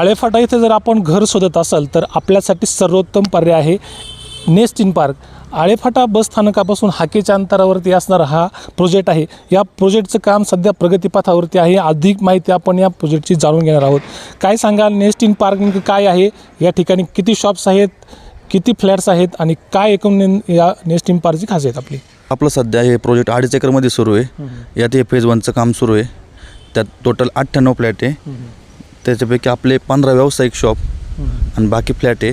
आळेफाटा इथे जर आपण घर शोधत असाल तर आपल्यासाठी सर्वोत्तम पर्याय आहे Nest In Park. Alephata bus स्थानकापासून हाकेच्या अंतरावरती असणारा हा प्रोजेक्ट आहे. या प्रोजेक्टचं काम सध्या प्रगतीपथावरती आहे. अधिक माहिती आपण या प्रोजेक्टची जाणून घेणार आहोत. काय सांगाल? नेस्ट इन पार्क नेमकं काय आहे? या ठिकाणी किती शॉप्स आहेत? किती फ्लॅट्स आहेत? आणि काय एकूण नेम- या नेस्ट इन पार्कची खासियत आपली? आपलं सध्या हे प्रोजेक्ट अडीच एकरमध्ये सुरू आहे. यात हे फेज वनचं काम सुरू आहे. त्यात टोटल अठ्ठ्याण्णव फ्लॅट आहे. त्याच्यापैकी आपले पंधरा व्यावसायिक शॉप आणि बाकी फ्लॅट आहे.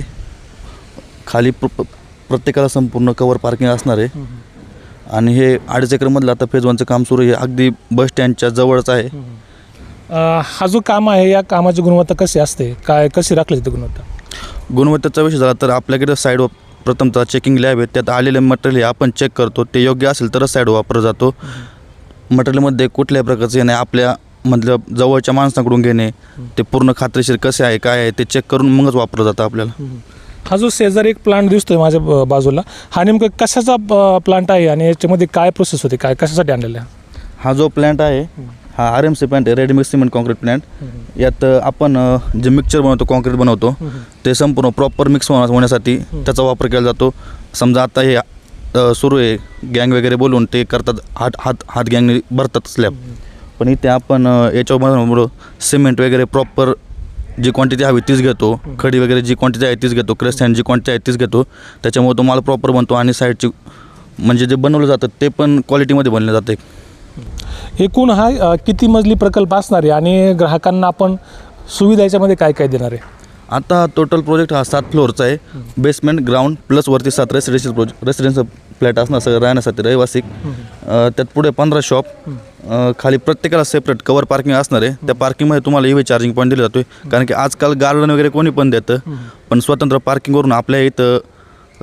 खाली प्र प्र- प्रत्येकाला संपूर्ण कवर पार्किंग असणार आहे. आणि हे अडीच एकरमधलं आता फेज वनचं काम सुरू आहे. हे अगदी बस स्टँडच्या जवळच आहे. अं, हा जो काम आहे या कामाची गुणवत्ता कशी असते? काय कशी राखली जाते गुणवत्ता? गुणवत्तेचा विषय झाला तर आपल्याकडे साईड प्रथमतः चेकिंग लॅब आहे. त्यात आलेले मटेरियल हे आपण चेक करतो. ते योग्य असेल तरच साईड वापरला जातो. मटेरियलमध्ये कुठल्याही प्रकारचे नाही. आपल्या मतलब जवळच्या माणसाकडून घेणे ते पूर्ण खात्रीशीर कसे आहे काय आहे ते चेक करून मगच वापरलं जातं आपल्याला. हा जो शेजारी एक प्लांट दिसतोय माझ्या ब- बाजूला हा नेमकं कशाचा प्लांट आहे आणि याच्यामध्ये काय प्रोसेस होते काय कशासाठी आणलेलं आहे? हा जो प्लॅन्ट आहे हा आर एम सी प्लॅन्ट आहे रेडीमेड सिमेंट कॉन्क्रीट प्लॅन्ट यात अ, आपण अ, जे मिक्सचर बनवतो कॉन्क्रीट बनवतो ते संपूर्ण प्रॉपर मिक्स होण्यासाठी त्याचा वापर केला जातो. समजा आता हे अ, सुरू आहे गँग वगैरे बोलून ते करतात हात हात हात गँगने भरतात स्लॅब पण इथे आपण याच्यावर सिमेंट वगैरे प्रॉपर जी क्वांटिटी हवी तीच घेतो. खडी वगैरे जी क्वांटिटी आहे तीच घेतो. क्रेस्ट हँड जी क्वांटिटी आहे तीच घेतो. त्याच्यामुळे तो माल प्रॉपर बनतो आणि साईडची म्हणजे जे बनवलं जातं ते पण क्वालिटीमध्ये बनलं जातं. एकूण हा किती मजली प्रकल्प असणार आहे आणि ग्राहकांना आपण सुविधा याच्यामध्ये काय काय देणार आहे? आता टोटल प्रोजेक्ट हा सात फ्लोअरचा आहे. बेसमेंट ग्राउंड प्लस वरती सात रेसिडेन्शियल प्रोजेक्ट रेसिडेन्शियल फ्लॅट असणार सगळं राहण्यासाठी रहिवासिक त्यात पुढे पंधरा शॉप खाली प्रत्येकाला सेपरेट कवर पार्किंग असणार आहे. त्या पार्किंगमध्ये तुम्हाला ई चार्जिंग पॉईंट दिला जातो कारण की आजकाल गार्डन वगैरे कोणी पण देतं. पण स्वतंत्र पार्किंगवरून आपल्या इथं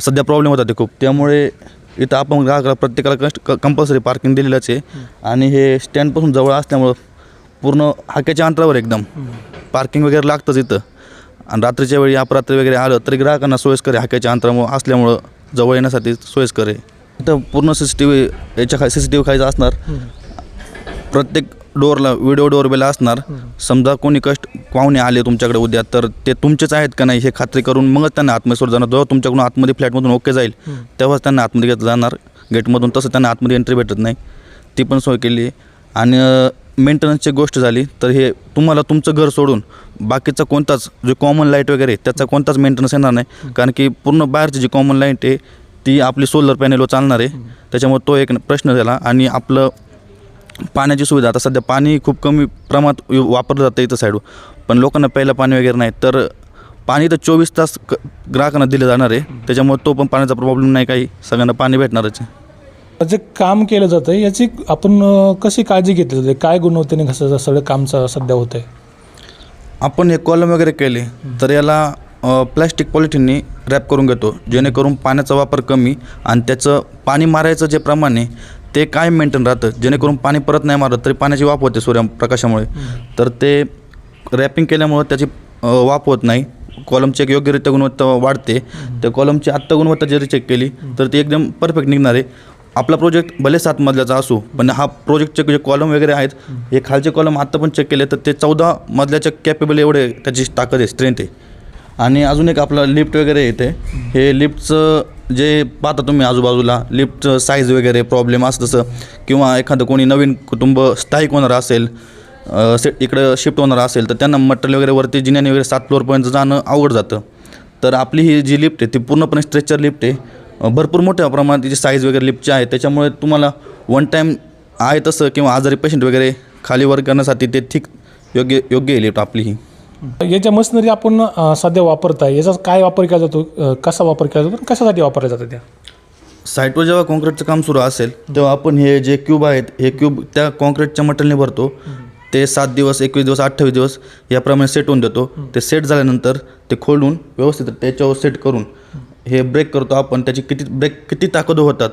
सध्या प्रॉब्लेम होता ते खूप. त्यामुळे इथं आपण ग्राहकाला प्रत्येकाला कस्ट कंपल्सरी पार्किंग दिलेलंच आहे. आणि हे स्टँडपासून जवळ असल्यामुळं पूर्ण हाक्याच्या अंतरावर एकदम. पार्किंग वगैरे लागतंच इथं. आणि रात्रीच्या वेळी अपरात्री वगैरे आलं तरी ग्राहकांना सोयीस्कर आहे. हाक्याच्या अंतरामुळं असल्यामुळं जवळ येण्यासाठी सोयीस्कर आहे. इथं पूर्ण सी सी टी व्ही याच्या खाली सी सी टी व्ही खायचं असणार प्रत्येक डोअरला व्हिडिओ डोअर बेल असणार. समजा कोणी कष्ट पाहुणे आले तुमच्याकडे उद्या तर ते तुमचेच आहेत का नाही हे खात्री करून मगच त्यांना आतमध्ये जाणार. जेव्हा तुमच्याकडून आतमध्ये फ्लॅटमधून ओके जाईल तेव्हाच त्यांना आतमध्ये घेतलं जाणार. गेटमधून तसं त्यांना आतमध्ये एंट्री भेटत नाही. ती पण सोय केली आणि मेंटेनन्सची गोष्ट झाली तर हे तुम्हाला तुमचं घर सोडून बाकीचा कोणताच जो कॉमन लाइट वगैरे त्याचा कोणताच मेंटेनन्स येणार नाही. कारण की पूर्ण बाहेरची जी कॉमन लाइट आहे ती आपली सोलर पॅनेलवर चालणार आहे. त्याच्यामुळे तो एक प्रश्न झाला आणि आपलं पाण्याची सुविधा आता सध्या पाणी खूप कमी प्रमाणात वापरलं जातं इथं साईडवर पण लोकांना प्यायला पाणी वगैरे नाही तर पाणी तर चोवीस तास क ग्राहकांना दिलं जाणार आहे. त्याच्यामुळे तो पण पाण्याचा प्रॉब्लेम नाही काही. सगळ्यांना पाणी भेटणारच आहे. जे काम केलं जातं याची आपण कशी काळजी घेतली जाते? काय गुणवत्तेने कसं सगळं काम स- सध्या होतं आहे आपण हे कॉलम वगैरे केले तर याला प्लॅस्टिक पॉलिथिननी रॅप करून घेतो जेणेकरून पाण्याचा वापर कमी आणि त्याचं पाणी मारायचं जे प्रमाण आहे ते कायम मेंटेन राहतं. जेणेकरून पाणी परत नाही मारत तरी पाण्याची वाफ होते सूर्यप्रकाशामुळे. तर ते रॅपिंग केल्यामुळं त्याची वाफ होत नाही. कॉलमची एक योग्यरित्या गुणवत्ता वाढते. त्या कॉलमची आत्ता गुणवत्ता जरी चेक केली तर ती एकदम परफेक्ट निघणार आहे. आपला प्रोजेक्ट भले सात मजल्याचा असो पण हा प्रोजेक्टचे जे कॉलम वगैरे आहेत हे खालचे कॉलम आत्ता पण चेक केले तर ते चौदा मजल्याच्या कॅपेबल एवढे त्याची ताकद आहे स्ट्रेंथ आहे. आणि अजून एक आपलं लिफ्ट वगैरे येते. हे लिफ्टचं जे पाहता तुम्ही आजूबाजूला लिफ्टचं साईज वगैरे प्रॉब्लेम असं तसं किंवा एखादं कोणी नवीन कुटुंब स्थायिक होणार असेल से इकडं शिफ्ट होणार असेल तर त्यांना मटेरियल वगैरे वरती जिन्याने वगैरे सात फ्लोअरपर्यंत जाणं अवघड जातं. तर आपली ही जी लिफ्ट आहे ती पूर्णपणे स्ट्रेचर लिफ्ट आहे. भरपूर मोठ्या प्रमाणात तिची साईज वगैरे लिफ्टची आहे. त्याच्यामुळे तुम्हाला वन टाईम आहे तसं किंवा आजारी पेशंट वगैरे खाली वर करण्यासाठी ते ठीक योग्य योग्य आहे लिफ्ट आपली ही. याच्या मशिनरी आपण सध्या वापरताय. याचा काय वापर केला जातो? कसा वापर केला जातो? कशासाठी वापरल्या जातं त्या? साईटवर जेव्हा कॉन्क्रीटचं काम सुरू असेल तेव्हा आपण हे जे क्यूब आहेत हे क्यूब त्या कॉन्क्रीटच्या मटेरियलने भरतो. ते सात दिवस एकवीस दिवस अठ्ठावीस दिवस याप्रमाणे सेट होऊन देतो. ते सेट झाल्यानंतर ते खोलून व्यवस्थित त्याच्यावर सेट करून हे ब्रेक करतो आपण त्याची किती ब्रेक किती ताकद होतात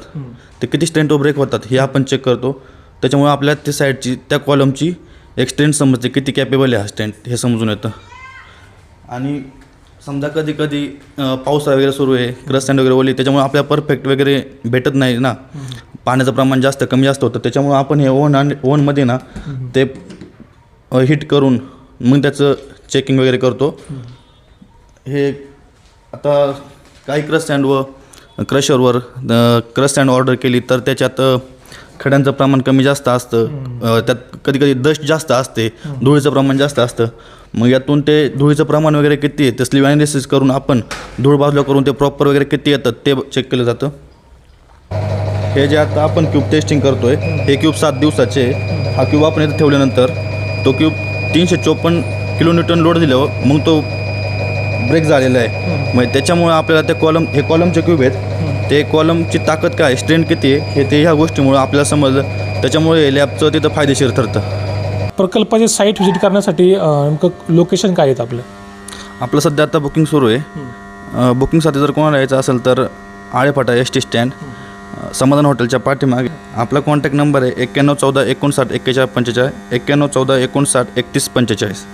ते किती स्ट्रेंथ ब्रेक होतात हे आपण चेक करतो. त्याच्यामुळे आपल्या त्या साईडची त्या कॉलमची एक स्ट्रेंथ समजते किती कॅपेबल आहे हा स्ट्रेंथ हे समजून येतं. आणि समजा कधी कधी पावसाळा वगैरे सुरू आहे ग्रस्टँड वगैरे ओली त्याच्यामुळे आपल्याला परफेक्ट वगैरे भेटत नाही ना. पाण्याचं प्रमाण जास्त कमी जास्त होतं त्याच्यामुळे आपण हे ओव्हन आणि ओव्हनमध्ये ना ते हिट करून मग त्याचं चेकिंग वगैरे करतो. हे आता काही क्रश व क्रशरवर क्रशस्टँड ऑर्डर केली तर त्याच्यात खड्यांचं प्रमाण कमी जास्त असतं. त्यात कधी कधी डस्ट जास्त असते. धुळीचं प्रमाण जास्त असतं. मग यातून ते धुळीचं प्रमाण वगैरे किती आहे? ते स्लीव करून आपण धूळ बाजूला करून ते प्रॉपर वगैरे किती येतात ते चेक केलं जातं. हे जे आता आपण क्यूब टेस्टिंग करतो आहे हे क्यूब सात दिवसाचे हा क्यूब आपण इथं ठेवल्यानंतर तो क्यूब तीनशे चोपन्न किलोन्यूटन लोड दिल्यावर मग तो ब्रेक झालेला आहे. मग त्याच्यामुळे आपल्याला ते कॉलम हे कॉलमचे क्यूब आहेत. ते कॉलमची ताकद काय स्ट्रेंथ किती आहे हे ते ह्या गोष्टीमुळे आपल्याला समजलं. त्याच्यामुळे लॅबचं तिथं फायदेशीर ठरतं. प्रकल्पाचे साईट व्हिजिट करण्यासाठी अ, नेमकं लोकेशन काय आहेत आपलं? आपलं सध्या आता बुकिंग सुरू आहे. बुकिंगसाठी जर कोणाला यायचं असेल तर आळेफाटा एस टी स्टँड अ, समाधान हॉटेलच्या पाठीमागे. आपला कॉन्टॅक्ट नंबर आहे एक्क्याण्णव चौदा एकोणसाठ एक्केचाळीस पंचेचाळीस एक्क्याण्णव चौदा एकोणसाठ एकतीस पंचेचाळीस.